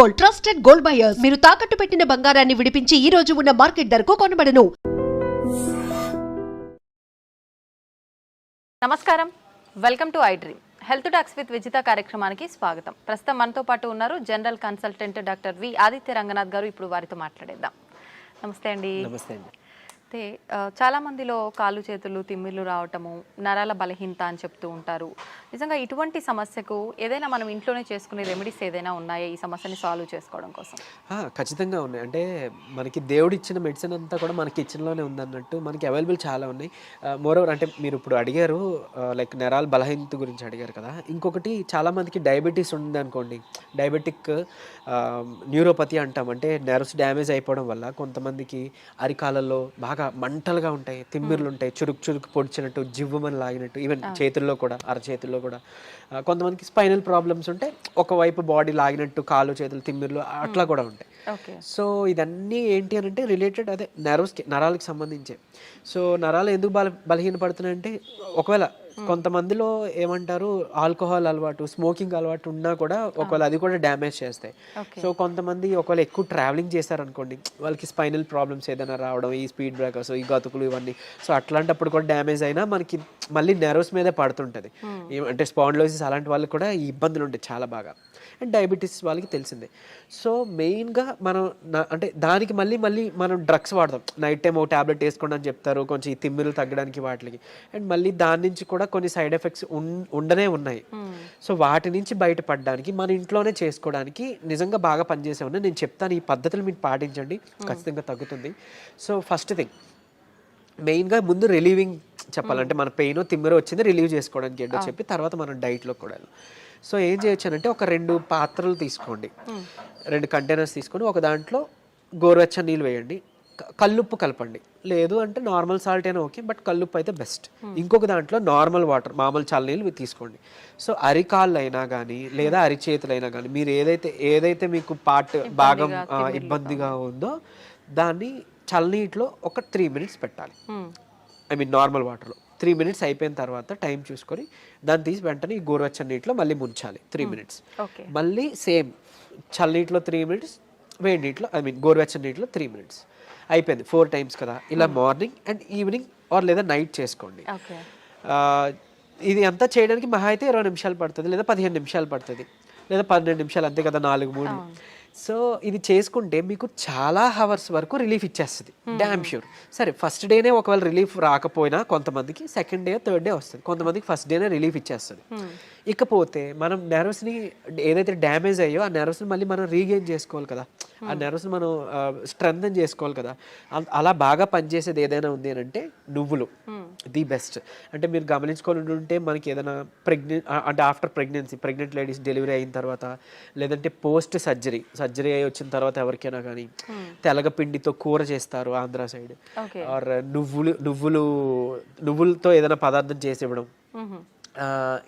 Gold trusted gold buyers. మీరు తాకట్టు పెట్టిన బంగారాన్ని విడిపించి ఈ రోజు ఉన్న మార్కెట్ ధరకు కొనబడను. నమస్కారం. Welcome to I dream. Health talks with Vijitha కార్యక్రమానికి స్వాగతం. ప్రస్తుతం మనతో పాటు ఉన్నారు general consultant doctor V Aditya Ranganath గారు. ఇప్పుడు వారితో మాట్లాడేద్దాం. నమస్తే అండి. నమస్తే అండి. అయితే చాలామందిలో చాలా మందిలో కాళ్ళు చేతులు తిమ్మిర్లు రావటము నరాల బలహీనత అని చెప్తూ ఉంటారు. నిజంగా ఇటువంటి సమస్యకు ఏదైనా మనం ఇంట్లోనే చేసుకునే రెమెడీస్ ఏదైనా ఉన్నాయా ఈ సమస్యని సాల్వ్ చేసుకోవడం కోసం? ఖచ్చితంగా ఉన్నాయి. అంటే మనకి దేవుడు ఇచ్చిన మెడిసిన్ అంతా కూడా మన కిచెన్లోనే ఉందన్నట్టు మనకి అవైలబుల్ చాలా ఉన్నాయి. మోరోవర్ అంటే మీరు ఇప్పుడు అడిగారు లైక్ నరాల బలహీనత గురించి అడిగారు కదా. ఇంకొకటి చాలా మందికి డయాబెటీస్ ఉంది అనుకోండి. డయాబెటిక్ న్యూరోపతి అంటాం. అంటే నెర్వ్స్ డ్యామేజ్ అయిపోవడం వల్ల కొంతమందికి అరికాలలో బాగా మంటలుగా ఉంటాయి తిమ్మిర్లు ఉంటాయి చురుకు చురుకు పొడిచినట్టు జివ్వమని లాగినట్టు ఈవెన్ చేతుల్లో కూడా అరచేతుల్లో కూడా. కొంతమందికి స్పైనల్ ప్రాబ్లమ్స్ ఉంటాయి ఒకవైపు బాడీ లాగినట్టు కాళ్ళు చేతులు తిమ్మిర్లు అట్లా కూడా ఉంటాయి. ఓకే సో ఇదన్నీ ఏంటి అని అంటే రిలేటెడ్ అదే నర్వ్స్కి నరాలకి సంబంధించే. సో నరాలు ఎందుకు బల బలహీనపడుతున్నాయంటే ఒకవేళ కొంతమందిలో ఏమంటారు ఆల్కహాల్ అలవాటు స్మోకింగ్ అలవాటు ఉన్నా కూడా ఒకవేళ అది కూడా డ్యామేజ్ చేస్తాయి. సో కొంతమంది ఒకవేళ ఎక్కువ ట్రావెలింగ్ చేశారనుకోండి వాళ్ళకి స్పైనల్ ప్రాబ్లమ్స్ ఏదైనా రావడం ఈ స్పీడ్ బ్రేకర్స్ ఈ గతుకులు ఇవన్నీ. సో అట్లాంటప్పుడు కూడా డ్యామేజ్ అయినా మనకి మళ్ళీ నెర్వ్స్ మీదే పడుతుంటుంది. అంటే స్పాండ్లోసిస్ అలాంటి వాళ్ళకి కూడా ఈ ఇబ్బందులు ఉంటాయి చాలా బాగా. అండ్ డయాబెటీస్ వాళ్ళకి తెలిసిందే. సో మెయిన్గా మనం అంటే దానికి మళ్ళీ మళ్ళీ మనం డ్రగ్స్ వాడతాం. నైట్ టైం ఒక ట్యాబ్లెట్ వేసుకోండి అని చెప్తారు. కొంచెం ఈ తిమ్మిరులు తగ్గడానికి వాటికి. అండ్ మళ్ళీ దాని నుంచి కూడా కొన్ని సైడ్ ఎఫెక్ట్స్ ఉండనే ఉన్నాయి. సో వాటి నుంచి బయటపడడానికి మన ఇంట్లోనే చేసుకోవడానికి నిజంగా బాగా పనిచేసే ఉన్నాయి నేను చెప్తాను. ఈ పద్ధతులు మీరు పాటించండి. ఖచ్చితంగా తగ్గుతుంది. So first thing. మెయిన్గా ముందు రిలీవింగ్ చెప్పాలంటే మన పెయిన్ తిమ్మిర వచ్చింది రిలీవ్ చేసుకోవడానికి ఏంటో చెప్పి తర్వాత మనం డైట్లో కూడా సో ఏం చేయొచ్చు అంటే ఒక రెండు పాత్రలు తీసుకోండి. రెండు కంటైనర్స్ తీసుకొని ఒక దాంట్లో గోరువెచ్చని నీళ్ళు వేయండి. కల్లుప్పు కలపండి. లేదు అంటే నార్మల్ సాల్ట్ అయినా ఓకే బట్ కల్లుప్పు అయితే బెస్ట్. ఇంకొక దాంట్లో నార్మల్ వాటర్ మామూలు చల్ల నీళ్ళు తీసుకోండి. సో అరికాళ్ళు అయినా కానీ లేదా అరిచేతులు అయినా కానీ మీరు ఏదైతే ఏదైతే మీకు పార్ట్ భాగం ఇబ్బందిగా ఉందో దాన్ని చల్లనీటిలో ఒక త్రీ మినిట్స్ పెట్టాలి. ఐ మీన్ నార్మల్ వాటర్లో. త్రీ మినిట్స్ అయిపోయిన తర్వాత టైం చూసుకొని దాన్ని తీసి వెంటనే ఈ గోరువెచ్చని నీటిలో మళ్ళీ ముంచాలి. Three minutes. ఓకే మళ్ళీ సేమ్ చల్లనీటిలో త్రీ మినిట్స్ వేడి నీటిలో ఐ మీన్ గోరువెచ్చని నీటిలో త్రీ మినిట్స్. అయిపోయింది. ఫోర్ టైమ్స్ కదా. ఇలా మార్నింగ్ అండ్ ఈవినింగ్ ఆర్ లేదా నైట్ చేసుకోండి. ఇది అంతా చేయడానికి మహా అయితే ఇరవై నిమిషాలు పడుతుంది లేదా పదిహేను నిమిషాలు పడుతుంది లేదా పన్నెండు నిమిషాలు అంతే కదా నాలుగు మూడు సో ఇది చేసుకుంటే మీకు చాలా హవర్స్ వరకు రిలీఫ్ ఇచ్చేస్తుంది. డ్యామ్ ష్యూర్ సరే ఫస్ట్ డేనే ఒకవేళ రిలీఫ్ రాకపోయినా కొంతమందికి సెకండ్ డే థర్డ్ డే వస్తుంది. కొంతమందికి ఫస్ట్ డేనే రిలీఫ్ ఇచ్చేస్తుంది. ఇకపోతే మనం నెర్వ్స్ని ఏదైతే డ్యామేజ్ అయ్యో ఆ నెర్వ్స్ని మళ్ళీ మనం రీగెయిన్ చేసుకోవాలి కదా. ఆ నెర్వ్స్ని మనం స్ట్రెంగ్ చేసుకోవాలి కదా. అలా బాగా పనిచేసేది ఏదైనా ఉంది అని అంటే నువ్వులు. ది బెస్ట్ అంటే మీరు గమనించుకొని ఉంటే మనకి ఏదైనా ప్రెగ్నెంట్ అంటే after pregnancy pregnant ladies delivery అయిన తర్వాత లేదంటే పోస్ట్ సర్జరీ సర్జరీ అయి వచ్చిన తర్వాత ఎవరికైనా కానీ తెలగపిండితో కూర చేస్తారు ఆంధ్ర సైడ్ ఆర్ నువ్వులు నువ్వులు నువ్వులతో ఏదైనా పదార్థం చేసి ఇవ్వడం. ఆ,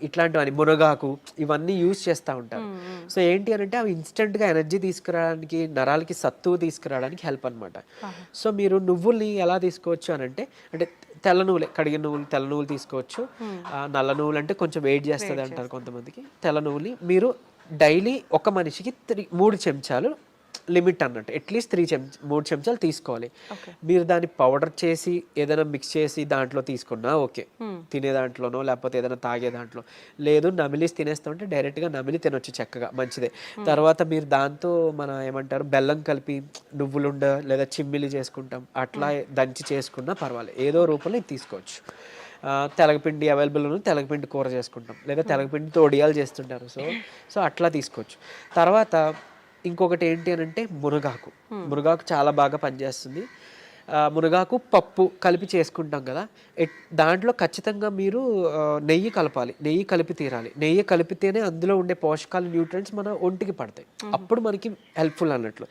ఇట్లాంటివన్నీ మునగాకు ఇవన్నీ యూజ్ చేస్తూ ఉంటారు. సో ఏంటి అని అంటే అవి ఇన్స్టెంట్గా ఎనర్జీ తీసుకురావడానికి నరాలకి సత్తువు తీసుకురావడానికి హెల్ప్ అనమాట సో మీరు నువ్వుల్ని ఎలా తీసుకోవచ్చు అని అంటే అంటే తెల్ల నువ్వులే కడిగిన నువ్వులు తెల్ల నువ్వులు తీసుకోవచ్చు. నల్ల నువ్వులు అంటే కొంచెం వెయిట్ చేస్తుంది అంటారు కొంతమందికి. తెల్ల నువ్వులు మీరు డైలీ ఒక మనిషికి త్రీ మూడు చెంచాలు లిమిట్ అన్నట్టు. అట్లీస్ట్ త్రీ చెంచ మూడు చెంచాలు తీసుకోవాలి. మీరు దాన్ని పౌడర్ చేసి ఏదైనా మిక్స్ చేసి దాంట్లో తీసుకున్నా ఓకే. తినే దాంట్లోనో లేకపోతే ఏదైనా తాగే దాంట్లో. లేదు నమిలిసి తినేస్తామంటే డైరెక్ట్గా నమిలి తినొచ్చు చక్కగా మంచిదే. తర్వాత మీరు దాంతో మన ఏమంటారు బెల్లం కలిపి నువ్వులుండ లేదా చిమ్మిలి చేసుకుంటాం. అట్లా దంచి చేసుకున్నా పర్వాలేదు. ఏదో రూపంలో ఇది తీసుకోవచ్చు. తెలగపిండి అవైలబుల్ ఉంది తెలగపిండి కూర చేసుకుంటాం. లేదా తెలగపిండితో ఒడియాలు చేస్తుంటారు. సో సో అట్లా తీసుకోవచ్చు. తర్వాత ఇంకొకటి ఏంటి అని అంటే మునగాకు. మునగాకు చాలా బాగా పనిచేస్తుంది. మునగాకు పప్పు కలిపి చేసుకుంటాం కదా. దాంట్లో ఖచ్చితంగా మీరు నెయ్యి కలపాలి. నెయ్యి కలిపి తీరాలి. నెయ్యి కలిపితేనే అందులో ఉండే పోషకాలు న్యూట్రియంట్స్ మన ఒంటికి పడతాయి. అప్పుడు మనకి హెల్ప్ఫుల్ అన్నట్లు.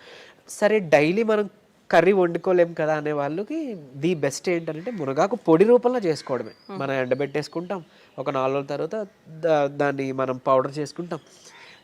సరే డైలీ మనం కర్రీ వండుకోలేం కదా అనే వాళ్ళకి ది బెస్ట్ ఏంటంటే మునగాకు పొడి రూపంలో చేసుకోవడమే. మనం ఎండబెట్టేసుకుంటాం. ఒక నాలుగు రోజుల తర్వాత దా- దాన్ని మనం పౌడర్ చేసుకుంటాం.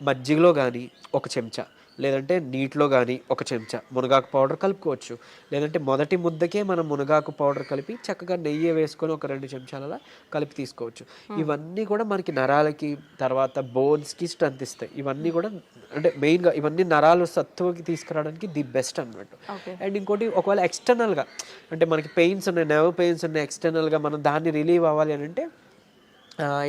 మజ్జిగలో కానీ ఒక చెంచా. లేదంటే నీటిలో కానీ ఒక చెంచా మునగాకు పౌడర్ కలుపుకోవచ్చు. లేదంటే మొదటి ముద్దకే మనం మునగాకు పౌడర్ కలిపి చక్కగా నెయ్యి వేసుకొని ఒక రెండు చెంచాల కలిపి తీసుకోవచ్చు. ఇవన్నీ కూడా మనకి నరాలకి తర్వాత బోన్స్కి స్ట్రెంత్ ఇస్తాయి. ఇవన్నీ కూడా అంటే మెయిన్గా ఇవన్నీ నరాలు సత్తువకి తీసుకురావడానికి ది బెస్ట్ అన్నమాట. ఓకే. అండ్ ఇంకోటి ఒకవేళ ఎక్స్టర్నల్గా అంటే మనకి పెయిన్స్ ఉన్నాయి నెర్వ్ పెయిన్స్ ఉన్నాయి ఎక్స్టర్నల్గా మనం దాన్ని రిలీవ్ అవ్వాలి అని అంటే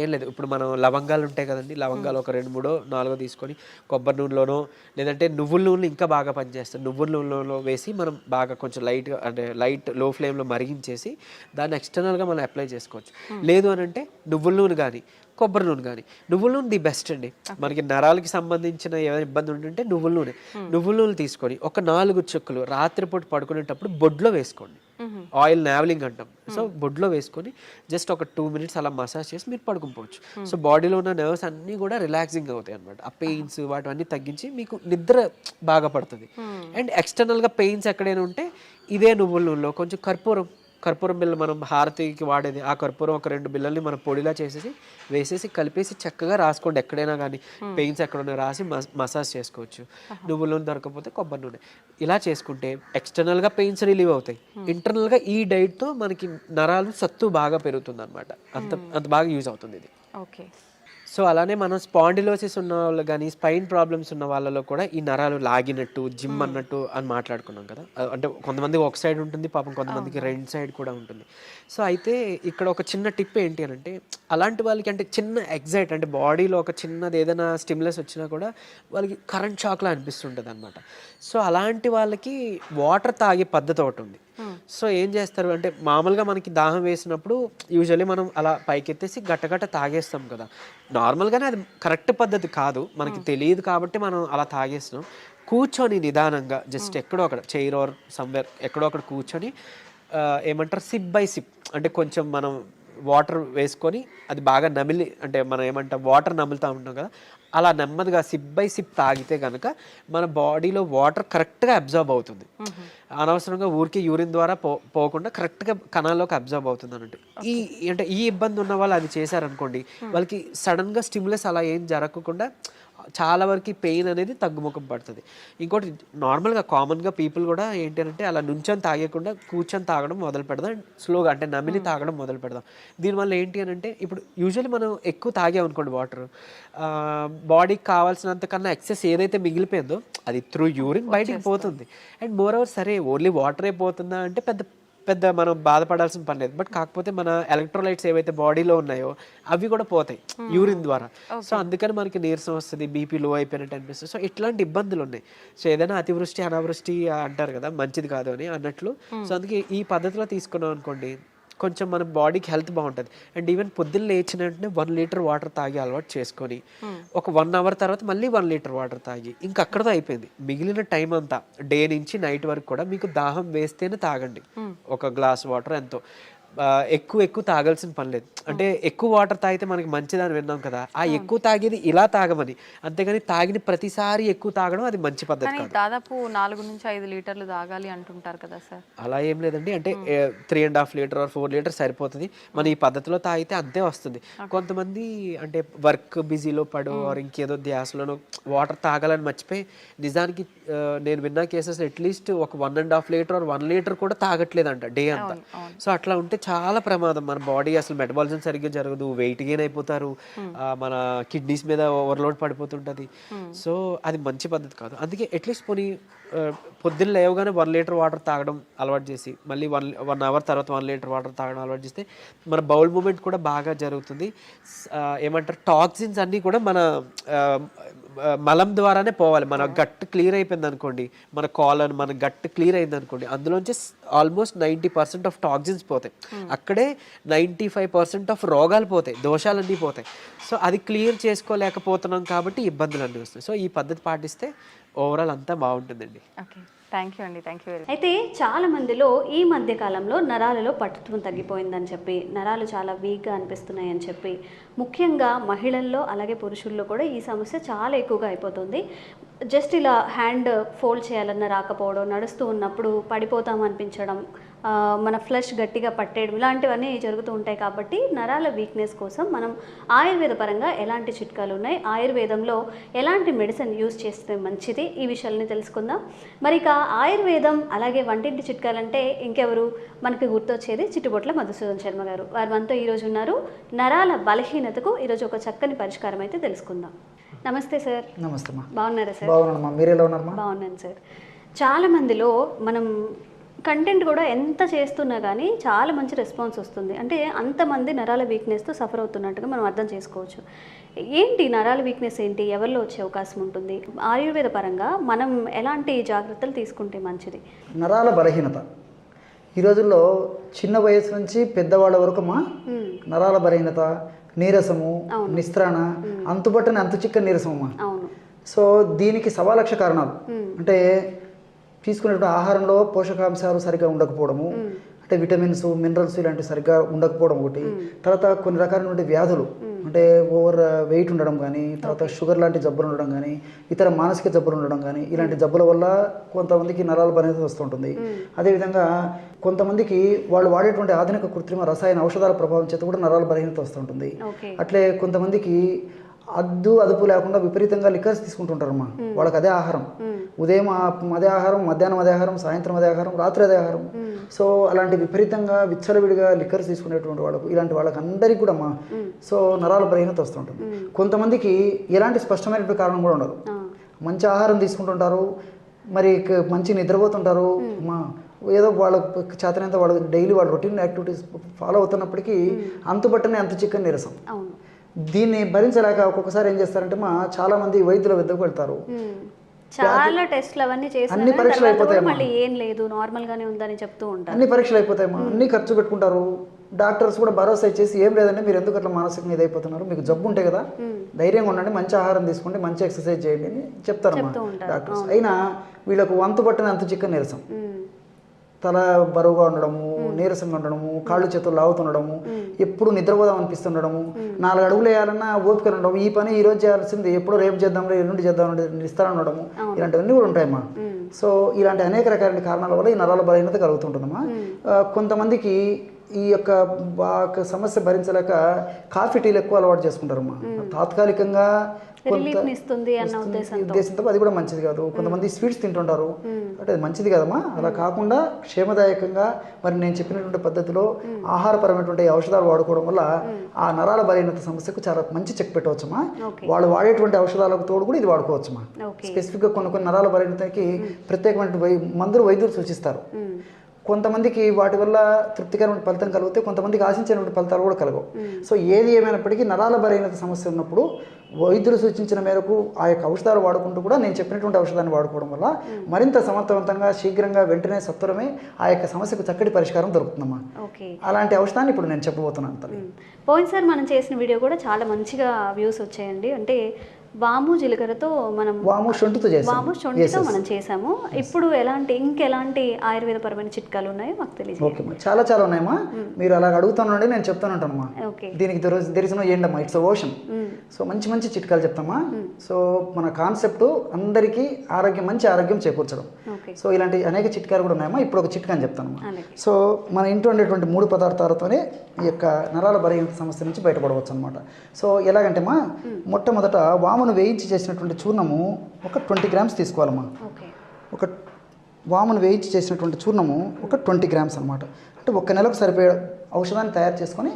ఏం లేదు. ఇప్పుడు మనం లవంగాలు ఉంటాయి కదండి లవంగాలు ఒక రెండు మూడో నాలుగో తీసుకొని కొబ్బరి నూనెలోనో లేదంటే నువ్వుల నూనె ఇంకా బాగా పనిచేస్తాయి. నువ్వుల నూనెలో వేసి మనం బాగా కొంచెం లైట్గా అంటే లైట్లో ఫ్లేమ్లో మరిగించేసి దాన్ని ఎక్స్టర్నల్గా మనం అప్లై చేసుకోవచ్చు. లేదు అని అంటే నువ్వుల నూనె కానీ కొబ్బరి నూనె కానీ నువ్వుల నూనె ది బెస్ట్ అండి. మనకి నరాలకి సంబంధించిన ఏమైనా ఇబ్బంది ఉంటుంటే నువ్వుల నూనె. నువ్వుల నూనె తీసుకొని ఒక నాలుగు చుక్కలు రాత్రిపూట పడుకునేటప్పుడు బొడ్లో వేసుకోండి. ఆయిల్ నావలింగ్ అంటాం. సో బొడ్లో వేసుకొని జస్ట్ ఒక టూ మినిట్స్ అలా మసాజ్ చేసి మీరు పడుకుపోవచ్చు. సో బాడీలో ఉన్న నర్వ్స్ అన్నీ కూడా రిలాక్సింగ్ అవుతాయి అనమాట ఆ పెయిన్స్ వాటివన్నీ తగ్గించి మీకు నిద్ర బాగా పడుతుంది. అండ్ ఎక్స్టర్నల్గా పెయిన్స్ ఎక్కడైనా ఉంటే ఇదే నువ్వుల నూనెలో కొంచెం కర్పూరం కర్పూరం బిళ్ళ మనం హారతికి వాడేది. ఆ కర్పూరం ఒక రెండు బిళ్ళల్ని మనం పొడిలా చేసేసి వేసేసి కలిపేసి చక్కగా రాసుకోండి. ఎక్కడైనా కానీ పెయిన్స్ ఎక్కడైనా రాసి మస్- మసాజ్ చేసుకోవచ్చు. నువ్వుల నూనె దొరకకపోతే కొబ్బరి నూనె. ఇలా చేసుకుంటే ఎక్స్టర్నల్గా పెయిన్స్ రిలీవ్ అవుతాయి. ఇంటర్నల్గా ఈ డైట్తో మనకి నరాలు సత్తు బాగా పెరుగుతుంది అనమాట అంత అంత బాగా యూజ్ అవుతుంది ఇది. ఓకే. సో అలానే మనం స్పాండిలోసిస్ ఉన్న వాళ్ళు కానీ స్పైన్ ప్రాబ్లమ్స్ ఉన్న వాళ్ళలో కూడా ఈ నరాలు లాగినట్టు జిమ్ అన్నట్టు అని మాట్లాడుకున్నాం కదా. అంటే కొంతమందికి ఒక సైడ్ ఉంటుంది పాపం కొంతమందికి రెండు సైడ్ కూడా ఉంటుంది. సో అయితే ఇక్కడ ఒక చిన్న టిప్ ఏంటి అని అంటే అలాంటి వాళ్ళకి అంటే చిన్న ఎగ్జైట్ అంటే బాడీలో ఒక చిన్నది ఏదైనా స్టిమ్యులస్ వచ్చినా కూడా వాళ్ళకి కరెంట్ షాక్లా అనిపిస్తుంటుంది అనమాట సో అలాంటి వాళ్ళకి వాటర్ తాగే పద్ధతి ఒకటి ఉంది. సో ఏం చేస్తారు అంటే మామూలుగా మనకి దాహం వేసినప్పుడు యూజువల్లీ మనం అలా పైకెత్తేసి గట్టగట్ట తాగేస్తాం కదా. నార్మల్గానే అది కరెక్ట్ పద్ధతి కాదు. మనకి తెలియదు కాబట్టి మనం అలా తాగేస్తున్నాం. కూర్చొని నిదానంగా జస్ట్ ఎక్కడో అక్కడ చైర్ ఆర్ సమ్వేర్ ఎక్కడో అక్కడ కూర్చొని ఏమంటారు సిప్ బై సిప్ అంటే కొంచెం మనం వాటర్ వేసుకొని అది బాగా నమిలి అంటే మనం ఏమంటాం వాటర్ నములుతూ ఉంటాం కదా అలా నెమ్మదిగా సిప్ బై సిప్ తాగితే కనుక మన బాడీలో వాటర్ కరెక్ట్గా అబ్జర్వ్ అవుతుంది. అనవసరంగా ఊరికి యూరిన్ ద్వారా పో పోకుండా కరెక్ట్గా కణాల్లోకి అబ్జర్వ్ అవుతుంది అన్నట్టు. ఈ అంటే ఈ ఇబ్బంది ఉన్న వాళ్ళు అది చేశారనుకోండి వాళ్ళకి సడన్గా స్టిమ్యులస్ అలా ఏం జరగకుండా చాలా వరకు పెయిన్ అనేది తగ్గుముఖం పడుతుంది. ఇంకోటి నార్మల్గా కామన్గా పీపుల్ కూడా ఏంటి అంటే అలా నుంచొని తాగకుండా కూర్చొని తాగడం మొదలు పెడదాం. స్లోగా అంటే నమిలి తాగడం మొదలు పెడదాం. దీనివల్ల ఏంటి అని అంటే ఇప్పుడు యూజువల్లీ మనం ఎక్కువ తాగామనుకోండి వాటర్ బాడీకి కావాల్సినంత కన్నా ఎక్సెస్ ఏదైతే మిగిలిపోయిందో అది త్రూ యూరిన్ బయటికి పోతుంది. అండ్ మోర్ ఓవర్ సరే ఓన్లీ వాటరే పోతుందా అంటే పెద్ద పెద్ద మనం బాధపడాల్సిన పని లేదు. బట్ కాకపోతే మన ఎలక్ట్రోలైట్స్ ఏవైతే బాడీలో ఉన్నాయో అవి కూడా పోతాయి. యూరిన్ ద్వారా. సో అందుకని మనకి నీరసం వస్తుంది బీపీ లో అయిపోయినట్టు అనిపిస్తుంది సో ఇట్లాంటి ఇబ్బందులు ఉన్నాయి. సో ఏదైనా అతివృష్టి అనావృష్టి అంటారు కదా మంచిది కాదు అని అన్నట్లు. సో అందుకే ఈ పద్ధతిలో తీసుకున్నాం అనుకోండి కొంచెం మన బాడీకి హెల్త్ బాగుంటుంది. అండ్ ఈవెన్ పొద్దున్న లేచిన వెంటనే వన్ లీటర్ వాటర్ తాగి అలవాటు చేసుకొని ఒక వన్ అవర్ తర్వాత మళ్ళీ వన్ లీటర్ వాటర్ తాగి. ఇంకా అక్కడతో అయిపోయింది. మిగిలిన టైం అంతా డే నుంచి నైట్ వరకు కూడా మీకు దాహం వేస్తేనే తాగండి. ఒక గ్లాస్ వాటర్ ఎంతో. ఎక్కువ ఎక్కువ తాగాల్సిన పని లేదు. అంటే ఎక్కువ వాటర్ తాగితే మనకి మంచిదని విన్నాం కదా. ఆ ఎక్కువ తాగేది ఇలా తాగమని. అంతేగాని తాగిన ప్రతిసారి ఎక్కువ తాగడం అది మంచి పద్ధతి దాదాపు నాలుగు నుంచి ఐదు లీటర్లు తాగాలి అంటుంటారు కదా సార్. అలా ఏం లేదండి. అంటే three and half litre or four litre సరిపోతుంది. మన ఈ పద్ధతిలో తాగితే అంతే వస్తుంది. కొంతమంది అంటే వర్క్ బిజీలో పడు ఆర్ ఇంకేదో ధ్యాసలోనో వాటర్ తాగాలని మర్చిపోయి నిజానికి నేను విన్న కేసెస్ అట్లీస్ట్ ఒక one and half litre or one litre కూడా తాగట్లేదంట డే అంతా. సో అట్లా ఉంటే చాలా ప్రమాదం. మన బాడీ అసలు మెటబాలిజం సరిగ్గా జరగదు. వెయిట్ గెయిన్ అయిపోతారు. ఆ, మన కిడ్నీస్ మీద ఓవర్లోడ్ పడిపోతుంటది. సో అది మంచి పద్ధతి కాదు. అందుకే అట్లీస్ట్ పోనీ పొద్దున్న లేవగానే వన్ లీటర్ వాటర్ తాగడం అలవాటు చేసి మళ్ళీ వన్ వన్ అవర్ తర్వాత వన్ లీటర్ వాటర్ తాగడం అలవాటు చేస్తే మన బౌల్ మూమెంట్ కూడా బాగా జరుగుతుంది. ఏమంటారు? టాక్సిన్స్ అన్నీ కూడా మన మలం ద్వారానే పోవాలి. మన గట్ క్లియర్ అయిపోయింది అనుకోండి మన కాలన్ మన గట్ క్లియర్ అయింది అనుకోండి అందులోంచి almost ninety percent of toxins పోతాయి. అక్కడే నైంటీ ఫైవ్ పర్సెంట్ ఆఫ్ రోగాలు పోతాయి దోషాలన్నీ పోతాయి. సో అది క్లియర్ చేసుకోలేకపోతున్నాం కాబట్టి ఇబ్బందులు అన్నీ వస్తాయి సో ఈ పద్ధతి పాటిస్తే ఓవరాల్ అంతా బాగుంటుందండి. ఓకే థ్యాంక్ యూ అండి. థ్యాంక్ యూ వెరీ అయితే చాలా మందిలో ఈ మధ్య కాలంలో నరాలలో పట్టుత్వం తగ్గిపోయిందని చెప్పి నరాలు చాలా వీక్గా అనిపిస్తున్నాయి అని చెప్పి ముఖ్యంగా మహిళల్లో అలాగే పురుషుల్లో కూడా ఈ సమస్య చాలా ఎక్కువగా అయిపోతుంది. జస్ట్ ఇలా హ్యాండ్ ఫోల్డ్ చేయాలన్న రాకపోవడం నడుస్తూ ఉన్నప్పుడు పడిపోతాం అనిపించడం మన ఫ్లష్ గట్టిగా పట్టేయడం ఇలాంటివన్నీ జరుగుతూ ఉంటాయి కాబట్టి నరాల వీక్నెస్ కోసం మనం ఆయుర్వేద పరంగా ఎలాంటి చిట్కాలు ఉన్నాయి? ఆయుర్వేదంలో ఎలాంటి మెడిసిన్ యూస్ చేస్తే మంచిది? ఈ విషయాలని తెలుసుకుందాం. మరి ఇక ఆయుర్వేదం అలాగే వంటింటి చిట్కాలంటే ఇంకెవరు మనకి గుర్తొచ్చేది? చిట్టుబొట్ల మధుసూదన్ శర్మ గారు. వారు మనతో ఈరోజు ఉన్నారు. నరాల బలహీనతకు ఈరోజు ఒక చక్కని పరిష్కారం అయితే తెలుసుకుందాం. నమస్తే సార్. నమస్తే బాగున్నారా సార్? మీరు ఎలా బాగున్నాను సార్. చాలా మందిలో మనం కంటెంట్ కూడా ఎంత చేస్తున్నా కానీ చాలా మంచి రెస్పాన్స్ వస్తుంది. అంటే అంతమంది నరాల వీక్నెస్తో సఫర్ అవుతున్నట్టుగా మనం అర్థం చేసుకోవచ్చు. ఏంటి నరాల వీక్నెస్ ఏంటి? ఎవరిలో వచ్చే అవకాశం ఉంటుంది? ఆయుర్వేద పరంగా మనం ఎలాంటి జాగ్రత్తలు తీసుకుంటే మంచిది? నరాల బలహీనత. ఈ రోజుల్లో చిన్న వయసు నుంచి పెద్దవాళ్ళ వరకు అమ్మా నరాల బలహీనత నీరసము నిస్త్రాణ అంతుపట్టని అంతు చిక్క నీరసం అమ్మా అవును. సో దీనికి సవా లక్ష కారణాలు అంటే తీసుకునేటువంటి ఆహారంలో పోషకాంశాలు సరిగ్గా ఉండకపోవడము అంటే విటమిన్స్ మినరల్స్ ఇలాంటివి సరిగ్గా ఉండకపోవడం ఒకటి. తర్వాత కొన్ని రకాలైనటువంటి వ్యాధులు అంటే ఓవర్ వెయిట్ ఉండడం కానీ తర్వాత షుగర్ లాంటి జబ్బులు ఉండడం కానీ ఇతర మానసిక జబ్బులు ఉండడం కానీ ఇలాంటి జబ్బుల వల్ల కొంతమందికి నరాల బలహీనత వస్తుంటుంది. అదేవిధంగా కొంతమందికి వాళ్ళు వాడేటువంటి ఆధునిక కృత్రిమ రసాయన ఔషధాల ప్రభావం చేత కూడా నరాల బలహీనత వస్తుంటుంది. అట్లే కొంతమందికి అద్దు అదుపు లేకుండా విపరీతంగా లిక్కర్స్ తీసుకుంటుంటారమ్మా. వాళ్ళకి అదే ఆహారం. ఉదయం అదే ఆహారం మధ్యాహ్నం అదే ఆహారం సాయంత్రం అదే ఆహారం రాత్రి అదే ఆహారం. సో అలాంటి విపరీతంగా విచ్చలవిడిగా లిక్కర్స్ తీసుకునేటువంటి వాళ్ళకు ఇలాంటి వాళ్ళకి అందరికీ కూడా అమ్మా సో నరాల బలహీనత వస్తుంటుంది కొంతమందికి ఎలాంటి స్పష్టమైనటువంటి కారణం కూడా ఉండదు. మంచి ఆహారం తీసుకుంటుంటారు మరి మంచి నిద్రపోతుంటారు. మా ఏదో వాళ్ళ చేతనంత వాళ్ళు డైలీ వాళ్ళ రొటీన్ యాక్టివిటీస్ ఫాలో అవుతున్నప్పటికీ అంతుబట్టనే అంత చిక్కని నీరసం. దీన్ని భరించలేక ఒక్కొక్కసారి ఏం చేస్తారంటే మా చాలా మంది వైద్యుల వద్దకు వెళ్తారు. చాలా టెస్ట్లు అవన్నీ చేసిన అన్ని పరీక్షలు అయిపోతాయమ్మా. మళ్ళీ ఏం లేదు నార్మల్ గానే ఉందని చెప్తూ ఉంటారు. అన్ని పరీక్షలు అయిపోతాయమ్మా. అన్ని ఖర్చు పెట్టుకుంటారు. డాక్టర్స్ కూడా భరోసా ఇచ్చేసి ఏం లేదండి మీరు ఎందుకు అట్లా మానసికంగా ఇదైపోతున్నారు మీకు జబ్బు ఉంటే కదా ధైర్యంగా ఉండండి మంచి ఆహారం తీసుకోండి మంచి ఎక్సర్సైజ్ చేయండి అని చెప్తారమ్మా చెప్తూ ఉంటారు. డాక్టర్స్. అయినా వీళ్ళకు వంతు పట్టిన అంత చిక్కని నీరసం. తల బరువుగా ఉండడము నీరసంగా ఉండడము కాళ్ళు చేతులు లాగుతుండడము ఎప్పుడు నిద్రపోదాం అనిపిస్తుండడము నాలుగు అడుగులు వేయాలన్నా ఓపిక ఉండడం ఈ పని ఈ రోజు చేయాల్సింది ఎప్పుడు రేపు చేద్దాం ఎల్లుండి చేద్దాం ఇస్తాను ఉండడము ఇలాంటివన్నీ కూడా ఉంటాయమ్మా. సో ఇలాంటి అనేక రకాల కారణాల వల్ల ఈ నరాల బలహీనత కలుగుతుంటుందమ్మా కొంతమందికి ఈ యొక్క సమస్య భరించలేక కాఫీ టీలు ఎక్కువ అలవాటు చేసుకుంటారమ్మా. తాత్కాలికంగా ఉద్దేశంతో. అది కూడా మంచిది కాదు. కొంతమంది స్వీట్స్ తింటుంటారు. అంటే అది మంచిది కదమ్మా. అలా కాకుండా క్షేమదాయకంగా మరి నేను చెప్పినటువంటి పద్ధతిలో ఆహారపరమైనటువంటి ఔషధాలు వాడుకోవడం వల్ల ఆ నరాల బలహీనత సమస్యకు చాలా మంచి చెక్ పెట్టవచ్చమ్మా. వాళ్ళు వాడేటువంటి ఔషధాలకు తోడు కూడా ఇది వాడుకోవచ్చమ్మా. స్పెసిఫిక్గా కొన్ని కొన్ని నరాల బలహీనతకి ప్రత్యేకమైన మందులు వైద్యులు సూచిస్తారు. కొంతమందికి వాటి వల్ల తృప్తికరమైన ఫలితం కలిగితే కొంతమందికి ఆశించినటువంటి ఫలితాలు కూడా కలగవు. సో ఏది ఏమైనప్పటికీ నరాల బలహీనత సమస్య ఉన్నప్పుడు వైద్యులు సూచించిన మేరకు ఆ యొక్క ఔషధాలు వాడుకుంటూ కూడా నేను చెప్పినటువంటి ఔషధాన్ని వాడుకోవడం వల్ల మరింత సమర్థవంతంగా శీఘ్రంగా వెంటనే సత్వరమే ఆ యొక్క సమస్యకు చక్కటి పరిష్కారం దొరుకుతుందమ్మా. ఓకే. అలాంటి ఔషధాన్ని ఇప్పుడు నేను చెప్పబోతున్నాను తల్లి. పోయినసారి మనం చేసిన వీడియో కూడా చాలా మంచిగా వ్యూస్ వచ్చాయండి. అంటే వాము జీలకర్రతో మనం వాము షొంటుతో చేస్తాం వాము శొంఠితో మనం చేసాము. ఇప్పుడు ఎలాంటి ఇంకెలాంటి ఆయుర్వేదపరమైన చిట్కాలు ఉన్నాయో మాకు తెలియదు ఓకే చాలా చాలా ఉన్నాయమ్మా. మీరు అలాగ అడుగుతానండి నేను చెప్తాను ఉంటానమ్మా. దీనికి తెరిసిన ఏంటమ్మా ఇట్స్ ఓషన్ సో మంచి మంచి చిట్కాలు చెప్తామా? సో మన కాన్సెప్ట్ అందరికీ ఆరోగ్యం మంచి ఆరోగ్యం చేకూర్చడం. సో ఇలాంటి అనేక చిట్కాలు కూడా ఉన్నాయమ్మా. ఇప్పుడు ఒక చిట్కా అని అలాగే. సో మన ఇంట్లో ఉండేటువంటి మూడు పదార్థాలతోనే ఈ యొక్క నరాల బలహీనత సమస్య నుంచి బయటపడవచ్చు అనమాట సో ఎలాగంటే మా మొట్టమొదట వామును వేయించి చేసినటువంటి చూర్ణము ఒక ట్వంటీ గ్రామ్స్ తీసుకోవాలమ్మా. ఒక వామును వేయించి చేసినటువంటి చూర్ణము ఒక ట్వంటీ గ్రామ్స్ అనమాట అంటే ఒక నెలకు సరిపోయే ఔషధాన్ని తయారు చేసుకొని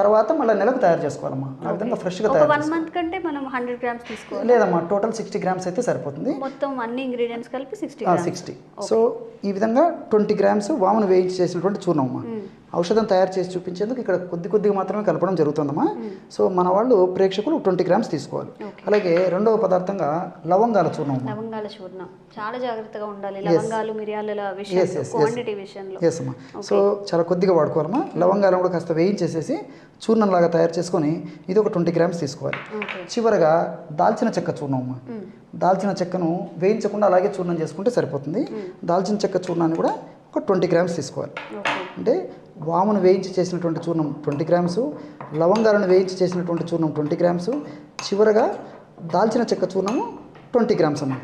తర్వాత మళ్ళీ నెలకు తయారు చేసుకోవాలమ్మా. ఆ విధంగా ఫ్రెష్గా తయారు వన్ మంత్ కంటే మనం హండ్రెడ్ గ్రామ్స్ తీసుకోవాలి. లేదమ్మా టోటల్ సిక్స్టీ గ్రామ్స్ అయితే సరిపోతుంది. మొత్తం అన్ని ఇంగ్రీడియంట్స్ కలిపి సిక్స్టీ సిక్స్టీ. సో ఈ విధంగా ట్వంటీ గ్రామ్స్ వామును వేయించి చేసినటువంటి చూర్ణం అమ్మా ఔషధం తయారు చేసి చూపించేందుకు ఇక్కడ కొద్ది కొద్దిగా మాత్రమే కలపడం జరుగుతుందమ్మా. సో మన వాళ్ళు ప్రేక్షకులు ట్వంటీ గ్రామ్స్ తీసుకోవాలి. అలాగే రెండవ పదార్థంగా లవంగాల చూర్ణం. లవంగాల చూర్ణం. చాలా జాగ్రత్తగా ఉండాలి. లవంగాలు మిరియాల విషయంలో ఎస్ అమ్మా. సో చాలా కొద్దిగా వాడుకోవాలమ్మా. లవంగాలను కూడా కాస్త వేయించేసేసి చూర్ణం లాగా తయారు చేసుకొని ఇది ఒక ట్వంటీ గ్రామ్స్ తీసుకోవాలి. చివరగా దాల్చిన చెక్క చూర్ణం అమ్మా దాల్చిన చెక్కను వేయించకుండా అలాగే చూర్ణం చేసుకుంటే సరిపోతుంది. దాల్చిన చెక్క చూర్ణాన్ని కూడా ఒక ట్వంటీ గ్రామ్స్ తీసుకోవాలి. అంటే వామును వేయించి చేసినటువంటి చూర్ణం ట్వంటీ గ్రామ్స్ లవంగాలను వేయించి చేసినటువంటి చూర్ణం ట్వంటీ గ్రామ్స్ చివరగా దాల్చిన చెక్క చూర్ణము ట్వంటీ గ్రామ్స్ అమ్మ.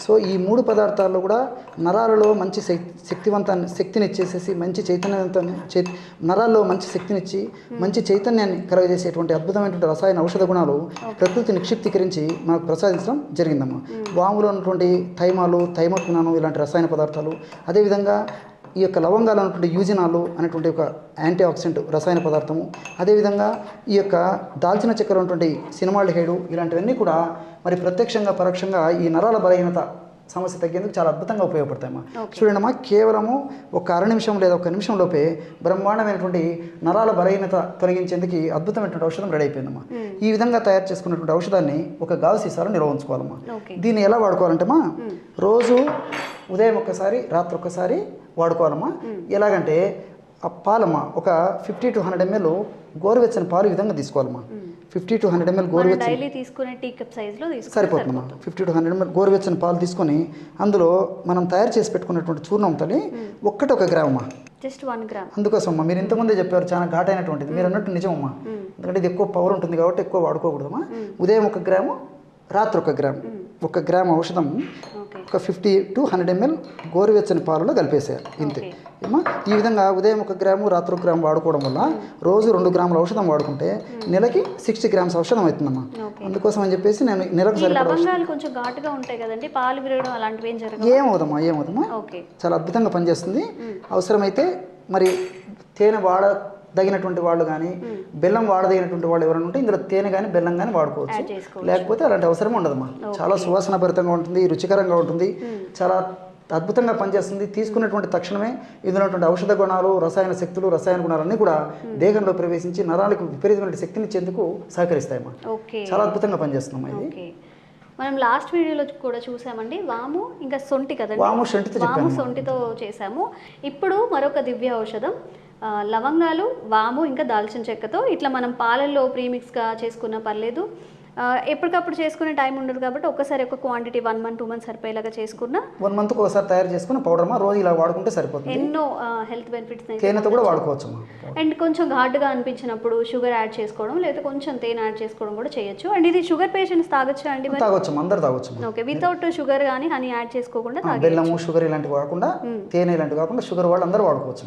సో ఈ మూడు పదార్థాల్లో కూడా నరాలలో మంచి శక్- శక్తివంతాన్ని శక్తిని ఇచ్చేసేసి మంచి చైతన్యవంతాన్ని చై నరాల్లో మంచి శక్తినిచ్చి మంచి చైతన్యాన్ని కలగజేసేటువంటి అద్భుతమైనటువంటి రసాయన ఔషధ గుణాలు ప్రకృతి నిక్షిప్తీకరించి మనకు ప్రసాదించడం జరిగిందమ్మా. వాములో ఉన్నటువంటి థైమాలు థైమోక్నాను ఇలాంటి రసాయన పదార్థాలు అదేవిధంగా ఈ యొక్క లవంగాలు అనేటువంటి యూజినాలు అనేటువంటి ఒక యాంటీ ఆక్సిడెంట్ రసాయన పదార్థము. అదేవిధంగా ఈ యొక్క దాల్చిన చక్కెర ఉన్నటువంటి సినిమాల్డిహైడు ఇలాంటివన్నీ కూడా మరి ప్రత్యక్షంగా పరోక్షంగా ఈ నరాల బలహీనత సమస్య తగ్గేందుకు చాలా అద్భుతంగా ఉపయోగపడతాయమ్మా. చూడండమ్మా కేవలము ఒక అర నిమిషం లేదా ఒక నిమిషం లోపే బ్రహ్మాండమైనటువంటి నరాల బలహీనత తొలగించేందుకు అద్భుతమైనటువంటి ఔషధం రెడీ అయిపోయిందమ్మా. ఈ విధంగా తయారు చేసుకున్నటువంటి ఔషధాన్ని ఒక గాజు సీసాలో నిల్వ ఉంచుకోవాలమ్మా. దీన్ని ఎలా వాడుకోవాలంటేమా రోజు ఉదయం ఒక్కసారి రాత్రి ఒక్కసారి వాడుకోవాలమ్మా. ఎలాగంటే ఆ పాలమ్మ ఒక ఫిఫ్టీ టు హండ్రెడ్ ఎంఎల్ గోరువెచ్చని పాలు ఈ విధంగా తీసుకోవాలమ్మా. ఫిఫ్టీ టు హండ్రెడ్ ఎంఎల్ గోరువెచ్చని డైలీ తీసుకునే టీ కప్ సైజులో తీసుకుంటే సరిపోతుందమ్మా ఫిఫ్టీ టు హండ్రెడ్ ఎంఎల్ గోరువెచ్చని పాలు తీసుకొని అందులో మనం తయారు చేసి పెట్టుకున్నటువంటి చూర్ణంతోని ఒక్కటి ఒక గ్రామమ్మా జస్ట్ వన్ గ్రామ్. అందుకోసం అమ్మా మీరు ఇంతకుముందే చెప్పారు చాలా ఘాటైనటువంటిది. మీరు అన్నట్టు నిజమమ్మా. ఎందుకంటే ఇది ఎక్కువ పవర్ ఉంటుంది కాబట్టి ఎక్కువ వాడుకోకూడదమ్మా. ఉదయం ఒక గ్రాము రాత్రి ఒక గ్రామ్. ఒక గ్రామ్ ఔషధం ఒక ఫిఫ్టీ టు హండ్రెడ్ ఎంఎల్ గోరువెచ్చని పాలలో కలిపేసేయాలి ఇంతే. ఏమా? ఈ విధంగా ఉదయం ఒక గ్రాము రాత్రి ఒక గ్రాము వాడుకోవడం వల్ల రోజు రెండు గ్రాముల ఔషధం వాడుకుంటే నెలకి సిక్స్టీ గ్రామ్స్ ఔషధం అవుతుందమ్మా. అందుకోసం అని చెప్పేసి నేను నెలకు కొంచెం ఘాటుగా ఉంటాయి కదండి పాలు విరగడం అలాంటివి ఏం జరగవు? ఏమవుదమ్మా ఏమవుదమ్మా ఓకే. చాలా అద్భుతంగా పనిచేస్తుంది. అవసరమైతే మరి తేనె వాడదగినటువంటి వాళ్ళు కానీ బెల్లం వాడదగినటువంటి వాళ్ళు ఎవరైనా ఉంటే ఇందులో తేనె కానీ బెల్లం కానీ వాడుకోవచ్చు. లేకపోతే అలాంటి అవసరం ఉండదమ్మా. చాలా సువాసన భరితంగా ఉంటుంది రుచికరంగా ఉంటుంది చాలా అద్భుతంగా పనిచేస్తుంది. తీసుకున్నటువంటి తక్షణమే ఇందులో ఉన్నటువంటి ఔషధ గుణాలు రసాయన శక్తులు రసాయన గుణాలన్నీ కూడా దేహంలో ప్రవేశించి నరాలకు విపరీతమైన శక్తినిచ్చేందుకు సహకరిస్తాయమ్మా. ఓకే. చాలా అద్భుతంగా పనిచేస్తుందమ్మా ఇది. మనం లాస్ట్ వీడియోలో కూడా చూసామండి. వాము ఇంకా సొంటి కదండి. వాము, వాము. సొంటితో చేసాము. ఇప్పుడు మరొక దివ్య ఔషధం. లవంగాలు వాము ఇంకా దాల్చిన చెక్కతో ఇట్లా మనం పాలల్లో ప్రీమిక్స్గా చేసుకున్నా పర్లేదు. ఎప్పటికప్పుడు చేసుకునే టైం ఉండదు కాబట్టి ఒక్కసారి ఒక quantity one month two month సరిపోయేలాగా చేసుకున్నా వన్ మంత్కి ఒకసారి తయారు చేసుకుని పౌడర్ అమ్మా రోజు ఇలా వాడుకుంటే సరిపోతుంది. ఎన్నో హెల్త్ బెనిఫిట్స్ తేనెతో కూడా వాడుకోవచ్చమ్మా. అండ్ కొంచెం ఘాటుగా అనిపించినప్పుడు షుగర్ యాడ్ చేసుకోవడం లేదా కొంచెం తేనె యాడ్ చేసుకోవడం కూడా చేయొచ్చు. అండ్ ఇది షుగర్ పేషెంట్స్ తాగొచ్చా అండి మరి? తాగొచ్చమ్మా అందరు తాగొచ్చమ్మా ఓకే వితౌట్ షుగర్ కానీ హనీ యాడ్ చేసుకోకుండా బెల్లము షుగర్ ఇలాంటివి కాకుండా తేనె ఇలాంటివి కాకుండా షుగర్ వాళ్ళు అందరూ వాడుకోవచ్చు.